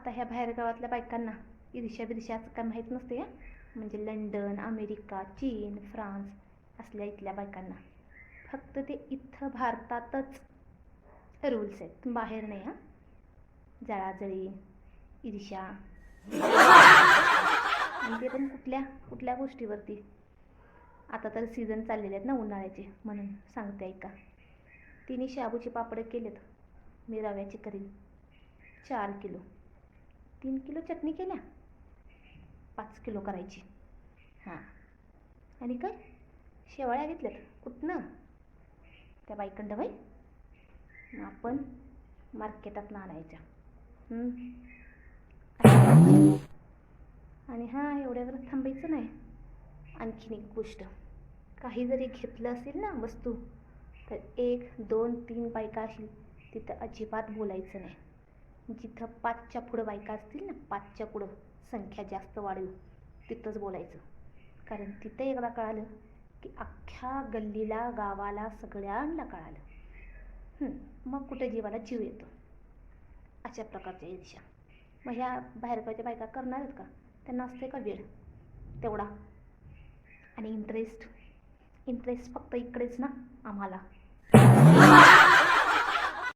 आता ह्या बाहेरगावातल्या बायकांना ईर्ष्या बिर्ष्याचं काय माहीत नसते म्हणजे लंडन अमेरिका चीन फ्रान्स असल्या इथल्या बायकांना. फक्त ते इथं भारतातच रूल्स आहेत. बाहेर नाही हां? जळाजळी ईर्ष्या. आणि ते पण कुठल्या कुठल्या गोष्टीवरती? आता तर सीझन चाललेले आहेत ना उन्हाळ्याचे म्हणून सांगते ऐका. तिने शाबूचे पापड केलेत. मी रव्याचे करीन. चार किलो. तीन किलो चटणी केल्या. पाच किलो करायची. हां. आणि काय शेवाळ्या घेतल्यात. कुठनं? त्या बाईकंड बाई. मग आपण मार्केटात आणायच्या. आणि हां एवढ्यावर थांबायचं नाही. आणखीन एक गोष्ट. काही जरी घेतलं असेल ना वस्तू तर एक दोन तीन बायका असतील तिथं अजिबात बोलायचं नाही. जिथं पाचच्या पुढं बायका असतील ना पाचच्या पुढं संख्या जास्त वाढेल तिथंच बोलायचं. कारण तिथं एकदा कळालं की अख्ख्या गल्लीला गावाला सगळ्यांना कळालं. मग कुठे जीवाला जीव येतो? अशा प्रकारच्या दिशा. मग ह्या बाहेरगावच्या बायका करणार आहेत का? त्यांना असते का वेळ? तेवढा. आणि इंटरेस्ट इंटरेस्ट फक्त इकडेच ना आम्हाला.